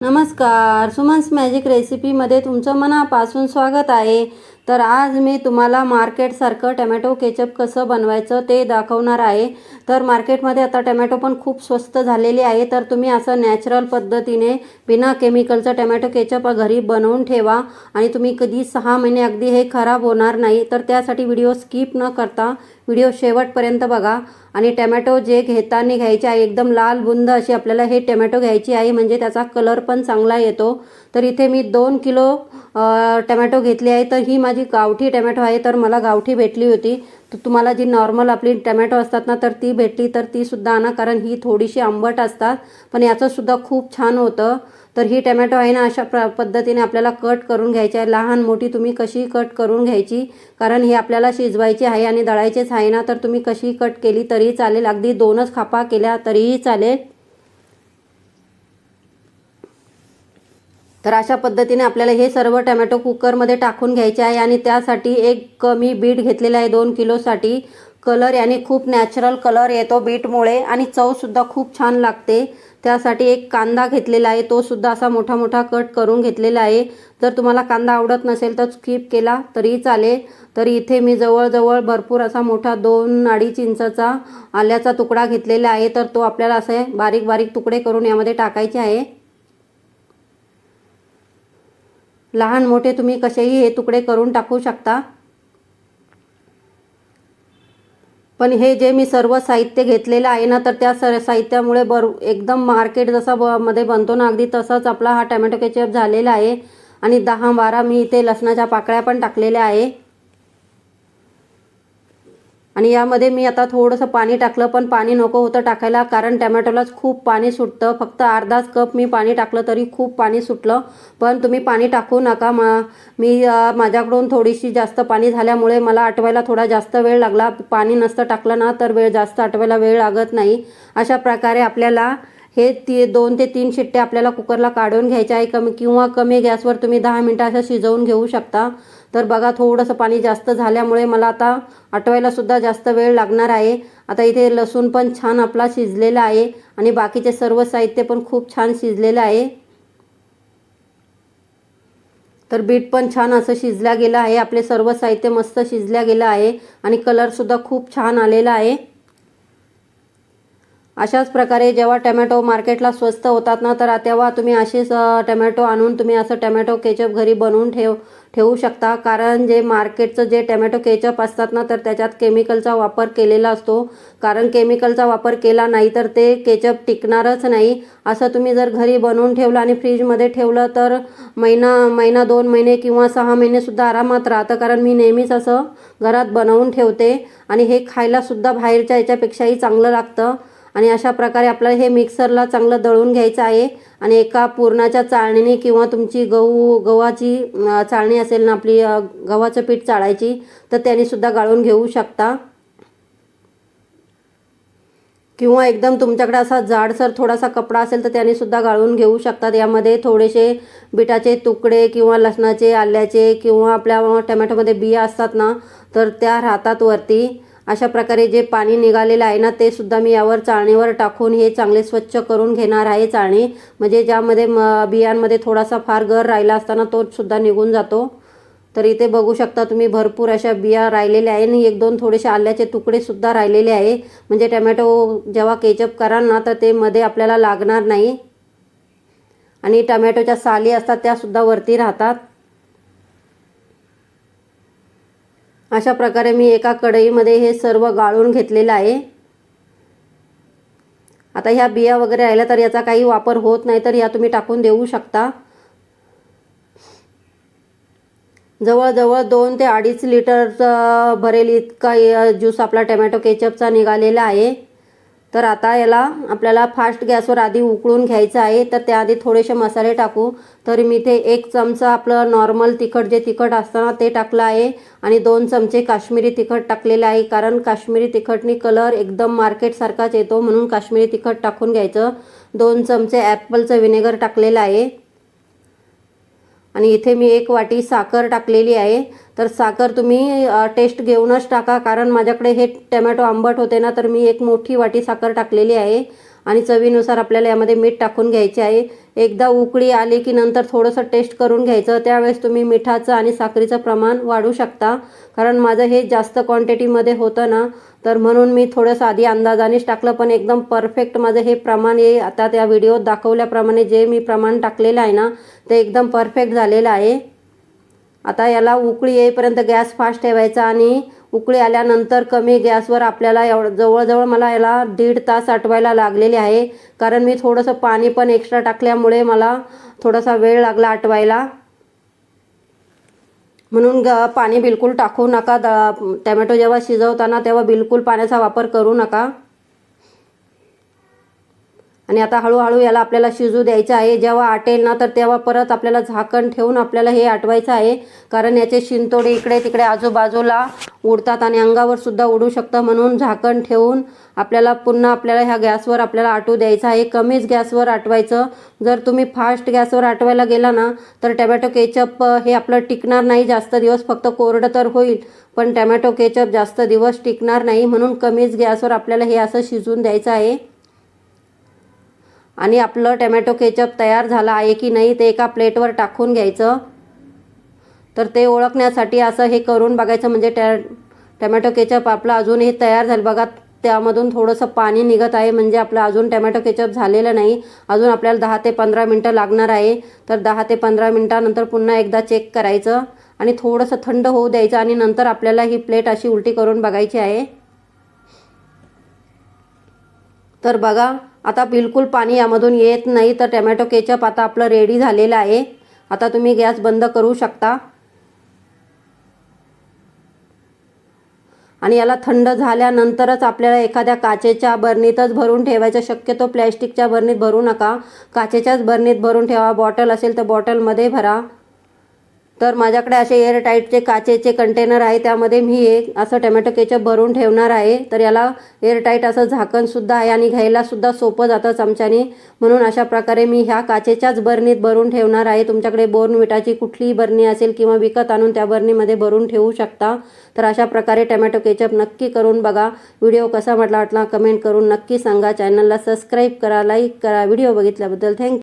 नमस्कार. सुमन्स मॅजिक रेसिपीमध्ये तुमचं मनापासून स्वागत आहे. तर आज मी तुम्हाला मार्केटसारखं टमॅटो केचप कसं बनवायचं ते दाखवणार आहे. तर मार्केटमध्ये आता टमॅटो पण खूप स्वस्त झालेले आहे. तर तुम्ही असं नॅचरल पद्धतीने बिना केमिकलचं टमॅटो केचप घरी बनवून ठेवा. आणि तुम्ही कधी सहा महिने अगदी हे खराब होणार नाही. तर त्यासाठी व्हिडिओ स्किप न करता व्हिडिओ शेवटपर्यंत बघा. आणि टमॅटो जे घेताना घ्यायचे आहे एकदम लाल बुंद अशी आपल्याला हे टमॅटो घ्यायची आहे. म्हणजे त्याचा कलर पण चांगला येतो. तर इथे मी दोन किलो टमॅटो घेतले आहे. तर ही माझी गावठी टमॅटो आहे तर मला गावठी भेटली होती. तर तुम्हाला जी नॉर्मल आपली टमॅटो असतात ना तर ती भेटली तर ती सुद्धा आणा कारण ही थोडीशी आंबट असतात. पण याचं सुद्धा खूप छान होतं. तर ही टमॅटो आहे ना अशा प्र पद्धतीने आपल्याला कट करून घ्यायची आहे. लहान मोठी तुम्ही कशी कट करून घ्यायची? कारण हे आपल्याला शिजवायची आहे आणि दळायचेच आहे ना तर तुम्ही कशी कट केली तरी चालेल. अगदी दोनच खापा केल्या तरीही चालेल. तर अशा पद्धतीने आपल्याला हे सर्व टमॅटो कुकरमध्ये टाकून घ्यायचे आहे आणि त्यासाठी एक कमी बीट घेतलेला आहे. दोन किलोसाठी कलर याने खूप नॅचरल कलर येतो बीटमुळे आणि चवसुद्धा खूप छान लागते. त्यासाठी एक कांदा घेतलेला आहे. तो सुद्धा असा मोठा मोठा कट करून घेतलेला आहे. जर तुम्हाला कांदा आवडत नसेल तर स्किप केला तरी चालेल. तर इथे मी जवळजवळ भरपूर असा मोठा दोन अडीच इंचाचा आल्याचा तुकडा घेतलेला आहे. तर तो आपल्याला असे बारीक बारीक तुकडे करून यामध्ये टाकायचे आहे. लहान मोठे तुम्ही कसेही हे तुकडे करून टाकू शकता. पण हे जे मी सर्व साहित्य घेतलेलं आहे ना तर त्या सर साहित्यामुळे बर एकदम मार्केट जसा ब मध्ये बनतो ना अगदी तसाच आपला हा टमॅटो केचप झालेला आहे. आणि दहा बारा मी इथे लसणाच्या पाकळ्या पण टाकलेल्या आहे. आणि यामध्ये मी आता थोडंसं पाणी टाकलं पण पाणी नको होतं टाकायला कारण टमॅटोलाच खूप पाणी सुटतं. फक्त अर्धाच कप मी पाणी टाकलं तरी खूप पाणी सुटलं. पण तुम्ही पाणी टाकू नका मा मी माझ्याकडून थोडीशी जास्त पाणी झाल्यामुळे मला आटवायला थोडा जास्त वेळ लागला. पाणी नसतं टाकलं ना तर वेळ जास्त आटवायला वेळ लागत नाही. अशा प्रकारे आपल्याला हे ती दोन ते तीन शिट्टे आपल्याला कुकरला काढून घ्यायचे आहे. कमी किंवा कमी गॅसवर तुम्ही दहा मिनटं असं शिजवून घेऊ शकता. तर बघा थोडंसं पाणी जास्त झाल्यामुळे मला आता आटवायला सुद्धा जास्त वेळ लागणार आहे. आता इथे लसूण पण छान आपला शिजलेला आहे आणि बाकीचे सर्व साहित्य पण खूप छान शिजलेलं आहे. तर बीट पण छान असं शिजल्या गेलं आहे. आपले सर्व साहित्य मस्त शिजल्या गेलं आहे आणि कलरसुद्धा खूप छान आलेला आहे. अशाच प्रकारे जेव्हा टमॅटो मार्केटला स्वस्त होतात ना तर तेव्हा तुम्ही असेच टमॅटो आणून तुम्ही असं टमॅटो केचप घरी बनवून ठेव ठेवू शकता. कारण जे मार्केटचं जे टमॅटो केचप असतात ना तर त्याच्यात केमिकलचा वापर केलेला असतो. कारण केमिकलचा वापर केला नाही तर ते केचप टिकणारच नाही. असं तुम्ही जर घरी बनवून ठेवलं आणि फ्रीजमध्ये ठेवलं तर महिना महिना दोन महिने किंवा सहा महिनेसुद्धा आरामात राहतं. कारण मी नेहमीच असं घरात बनवून ठेवते आणि हे खायलासुद्धा बाहेरच्या याच्यापेक्षाही चांगलं लागतं. आणि अशा प्रकारे आपल्याला हे मिक्सरला चांगलं दळून घ्यायचं आहे. आणि एका पुरणाच्या चाळणीने किंवा तुमची गहू गव्हाची चाळणी असेल ना आपली गव्हाचं पीठ चाळायची तर त्याने सुद्धा गाळून घेऊ शकता. किंवा एकदम तुमच्याकडे असा जाडसर थोडासा कपडा असेल तर त्याने सुद्धा गाळून घेऊ शकतात यामध्ये थोडेसे बिटाचे तुकडे किंवा लसणाचे आल्याचे किंवा आपल्या टमॅटोमध्ये बिया असतात ना तर त्या राहतात वरती. अशा प्रकारे जे पाणी निघालेलं आहे ना ते सुद्धा मी यावर चाळणीवर टाकून हे चांगले स्वच्छ करून घेणार आहे चाळणी. म्हणजे ज्यामध्ये म बियांमध्ये थोडासा फार गर राहिला असताना तो सुद्धा निघून जातो. तर इथे बघू शकता तुम्ही भरपूर अशा बिया राहिलेल्या आहे आणि एक दोन थोडेसे आल्याचे तुकडे सुद्धा राहिलेले आहे. म्हणजे टमॅटो जेव्हा केचअप कराल ना तर ते मध्ये आपल्याला लागणार नाही. आणि टमॅटोच्या साली असतात त्या सुद्धा वरती राहतात. अशा प्रकारे मी एका कढईमध्ये हे सर्व गाळून घेतलेलं आहे. आता ह्या बिया वगैरे राहिल्या तर याचा काही वापर होत नाही तर या तुम्ही टाकून देऊ शकता. जवळजवळ दोन ते अडीच लिटरचा भरेल इतका ज्यूस आपला टमॅटो केचपचा निघालेला आहे. तर आता याला आपल्याला फास्ट गॅसवर आधी उकळून घ्यायचं आहे. तर त्याआधी थोडेसे मसाले टाकू. तर मी ते एक चमचा आपलं नॉर्मल तिखट जे तिखट असतं ना ते टाकलं आहे. आणि दोन चमचे काश्मीरी तिखट टाकलेलं आहे. कारण काश्मीरी तिखटनी कलर एकदम मार्केटसारखाच येतो. म्हणून काश्मीरी तिखट टाकून घ्यायचं. दोन चमचे ॲपलचं व्हिनेगर टाकलेलं आहे. आणि इथे मी एक वाटी साखर टाकलेली आहे. तर साखर तुम्ही टेस्ट घेऊनच टाका. कारण माझ्याकडे हे टमॅटो आंबट होते ना तर मी एक मोठी वाटी साखर टाकलेली आहे. आणि चवीनुसार आपल्याला यामध्ये मीठ टाकून घ्यायचे आहे. एकदा उकळी आली की नंतर थोडंसं टेस्ट करून घ्यायचं. त्यावेळेस तुम्ही मिठाचं आणि साखरेचं प्रमाण वाढू शकता. कारण माझं हे जास्त क्वांटिटीमध्ये होतं ना तर म्हणून मी थोडंसं आधी अंदाजानेच टाकलं पण एकदम परफेक्ट माझं हे प्रमाण हे आता त्या व्हिडिओत दाखवल्याप्रमाणे जे मी प्रमाण टाकलेलं आहे ना ते एकदम परफेक्ट झालेलं आहे. आता याला उकळी येईपर्यंत गॅस फास्ट ठेवायचा आणि उकळी आल्यानंतर कमी गॅसवर आपल्याला एवढं जवळजवळ मला याला दीड तास आटवायला लागलेले आहे. कारण मी थोडंसं पाणी पण एक्स्ट्रा टाकल्यामुळे मला थोडासा वेळ लागला आटवायला म्हणून ग पाणी बिलकुल टाकू नका. द टॅमॅटो जेव्हा शिजवताना तेव्हा बिलकुल पाण्याचा वापर करू नका. आणि आता हळूहळू याला आपल्याला शिजू द्यायचं आहे. जेव्हा आटेल ना तर तेव्हा परत आपल्याला झाकण ठेवून आपल्याला हे आटवायचं आहे. कारण याचे शिंतोडे इकडे तिकडे आजूबाजूला उडतात आणि अंगावर सुद्धा उडू शकतं. म्हणून झाकण ठेवून आपल्याला पुन्हा आपल्याला ह्या गॅसवर आपल्याला आटू द्यायचं आहे. कमीच गॅसवर आटवायचं. जर तुम्ही फास्ट गॅसवर आटवायला गेला ना तर टमॅटो केचप हे आपलं टिकणार नाही. जास्त दिवस फक्त कोरडं तर होईल पण टॅमॅटो केचप जास्त दिवस टिकणार नाही. म्हणून कमीच गॅसवर आपल्याला हे असं शिजून द्यायचं आहे. आणि आपलं टमॅटो केचप तयार झालं आहे की नाही ते एका प्लेटवर टाकून घ्यायचं. तर ते ओळखण्यासाठी असं हे करून बघायचं म्हणजे टॅ टमॅटो केचप आपलं अजून हे तयार झालं. बघा त्यामधून थोडंसं पाणी निघत आहे म्हणजे आपलं अजून टमॅटो केचप झालेलं नाही. अजून आपल्याला दहा ते पंधरा मिनटं लागणार आहे. तर दहा ते पंधरा मिनटानंतर पुन्हा एकदा चेक करायचं आणि थोडंसं थंड होऊ द्यायचं आणि नंतर आपल्याला ही प्लेट अशी उलटी करून बघायची आहे. तर बघा आता बिलकुल पाणी यामधून येत नाही तर टमॅटो केचप आता आपलं रेडी झालेलं आहे. आता तुम्ही गॅस बंद करू शकता. आणि याला थंड झाल्यानंतरच आपल्याला एखाद्या काचेच्या बरणीतच भरून ठेवायचं. शक्यतो प्लॅस्टिकच्या बरणीत भरू नका. काचेच्याच बरणीत भरून ठेवा. बॉटल असेल तर बॉटलमध्ये भरा. तर माझ्याकडे असे एअरटाईटचे काचेचे कंटेनर आहे त्यामध्ये मी एक असं टमॅटो केचप भरून ठेवणार आहे. तर याला एअरटाईट असं झाकणसुद्धा आहे आणि घ्यायलासुद्धा सोपं जातं चमच्याने. म्हणून अशा प्रकारे मी ह्या काचेच्याच बरणीत भरून ठेवणार आहे. तुमच्याकडे बोर्नविटाची कुठलीही बरणी असेल किंवा विकत आणून त्या बरणीमध्ये भरून ठेवू शकता. तर अशा प्रकारे टमॅटो केचप नक्की करून बघा. व्हिडिओ कसा म्हटला वाटला कमेंट करून नक्की सांगा. चॅनलला सबस्क्राईब करा लाईक करा. Video बघितल्याबद्दल thank you